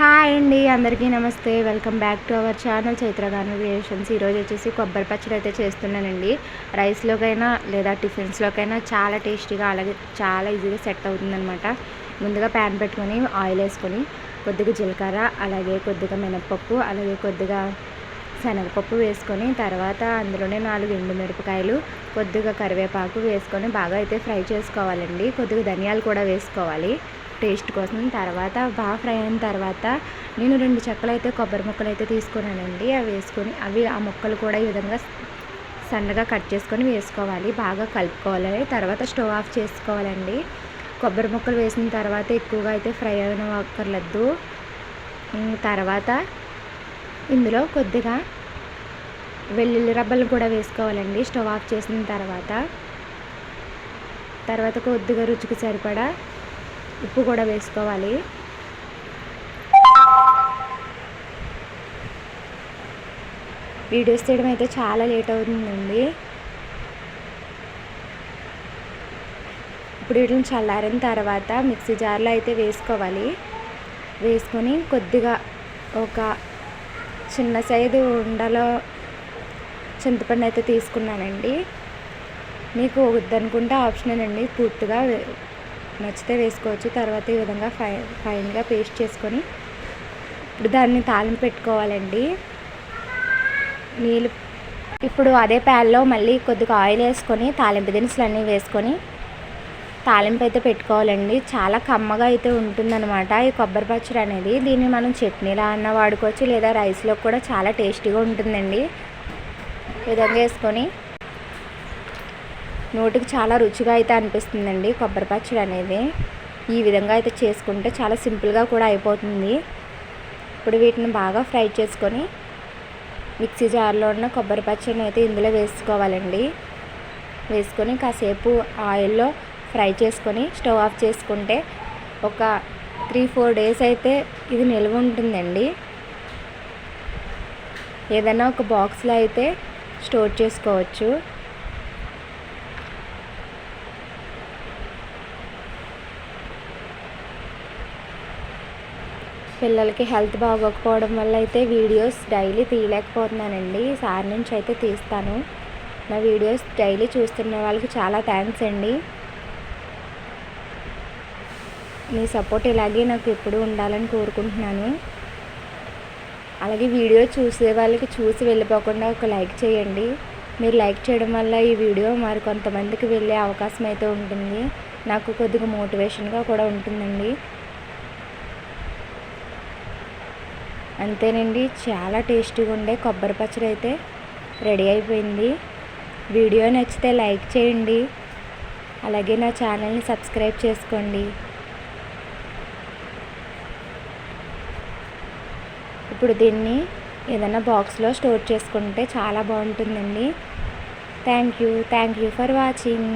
Hi అండి అందరికీ నమస్తే. Welcome back to our channel Chaitraganu creations ఈరోజు వచ్చేసి కొబ్బరి పచ్చడి అయితే చేస్తున్నానండి. రైస్లోకైనా లేదా టిఫిన్స్లోకైనా చాలా టేస్టీగా అలాగే చాలా ఈజీగా సెట్ అవుతుందనమాట ముందుగా ప్యాన్ పెట్టుకొని ఆయిల్ వేసుకొని కొద్దిగా జీలకర్ర అలాగే కొద్దిగా మినప్పప్పు అలాగే కొద్దిగా శనగపప్పు వేసుకొని తర్వాత అందులోనే నాలుగు ఎండుమిరపకాయలు కొద్దిగా కరివేపాకు వేసుకొని బాగా అయితే ఫ్రై చేసుకోవాలండి. కొద్దిగా ధనియాలు కూడా వేసుకోవాలి. టేస్ట్ కోసం. తర్వాత బాగా ఫ్రై అయిన తర్వాత నేను రెండు చెక్కలు అయితే కొబ్బరి ముక్కలు అయితే తీసుకున్నానండి. అవి వేసుకొని అవి ఆ ముక్కలు కూడా ఈ విధంగా సన్నగా కట్ చేసుకొని వేసుకోవాలి. బాగా కలుపుకోవాలి. తర్వాత స్టవ్ ఆఫ్ చేసుకోవాలండి. కొబ్బరి ముక్కలు వేసిన తర్వాత ఎక్కువగా అయితే ఫ్రై అయిన అక్కర్లేదు తర్వాత ఇందులో కొద్దిగా వెల్లుల్లి రబ్బలు కూడా వేసుకోవాలండి. స్టవ్ ఆఫ్ చేసిన తర్వాత తర్వాత కొద్దిగా రుచికి సరిపడా ఉప్పు కూడా వేసుకోవాలి. వీడియోస్ తీయడం అయితే చాలా లేట్ అవుతుందండి. ఇప్పుడు వీటిని చల్లారిన తర్వాత మిక్సీ జార్లో అయితే వేసుకోవాలి. వేసుకొని కొద్దిగా ఒక చిన్న సైజు ఉండలో చింతపండు అయితే తీసుకున్నానండి. మీకు వద్దనుకుంటే ఆప్షన్ అండి. పూర్తిగా నచ్చితే వేసుకోవచ్చు. తర్వాత ఈ విధంగా ఫై ఫైన్గా పేస్ట్ చేసుకొని ఇప్పుడు దాన్ని తాలింపు పెట్టుకోవాలండి. నీళ్ళు ఇప్పుడు అదే ప్యాన్లో మళ్ళీ కొద్దిగా ఆయిల్ వేసుకొని తాలింపు దినుసులు అన్నీ వేసుకొని తాలింపు అయితే పెట్టుకోవాలండి. చాలా కమ్మగా అయితే ఉంటుందన్నమాట ఈ కొబ్బరి పచ్చడి అనేది. దీన్ని మనం చట్నీలా అన్న వాడుకోవచ్చు లేదా రైస్లో కూడా చాలా టేస్టీగా ఉంటుందండి. విధంగా వేసుకొని నోటికి చాలా రుచిగా అయితే అనిపిస్తుందండి. కొబ్బరి పచ్చడి అనేది ఈ విధంగా అయితే చేసుకుంటే చాలా సింపుల్గా కూడా అయిపోతుంది. ఇప్పుడు వీటిని బాగా ఫ్రై చేసుకొని మిక్సీ జార్లో ఉన్న కొబ్బరి పచ్చడిని అయితే ఇందులో వేసుకోవాలండి. వేసుకొని కాసేపు ఆయిల్లో ఫ్రై చేసుకొని స్టవ్ ఆఫ్ చేసుకుంటే ఒక త్రీ ఫోర్ డేస్ అయితే ఇది నిల్వ ఉంటుందండి. ఏదైనా ఒక బాక్స్లో అయితే స్టోర్ చేసుకోవచ్చు. పిల్లలకి హెల్త్ బాగోకపోవడం వల్ల అయితే వీడియోస్ డైలీ తీయలేకపోతున్నానండి. సార్ నుంచి అయితే తీస్తాను. నా వీడియోస్ డైలీ చూస్తున్న వాళ్ళకి చాలా థ్యాంక్స్ అండి. మీ సపోర్ట్ ఇలాగే నాకు ఎప్పుడు ఉండాలని కోరుకుంటున్నాను. అలాగే వీడియో చూసే వాళ్ళకి చూసి వెళ్ళిపోకుండా ఒక లైక్ చేయండి. మీరు లైక్ చేయడం వల్ల ఈ వీడియో మరి కొంతమందికి వెళ్ళే అవకాశం అయితే ఉంటుంది. నాకు కొద్దిగా మోటివేషన్గా కూడా ఉంటుందండి. అంతేనండి చాలా టేస్టీగా ఉండే కొబ్బరి పచ్చడి అయితే రెడీ అయిపోయింది. వీడియో నచ్చితే లైక్ చేయండి. అలాగే నా ఛానల్ని సబ్స్క్రైబ్ చేసుకోండి. ఇప్పుడు దీన్ని ఏదైనా బాక్స్లో స్టోర్ చేసుకుంటే చాలా బాగుంటుందండి. Thank you thank you for watching.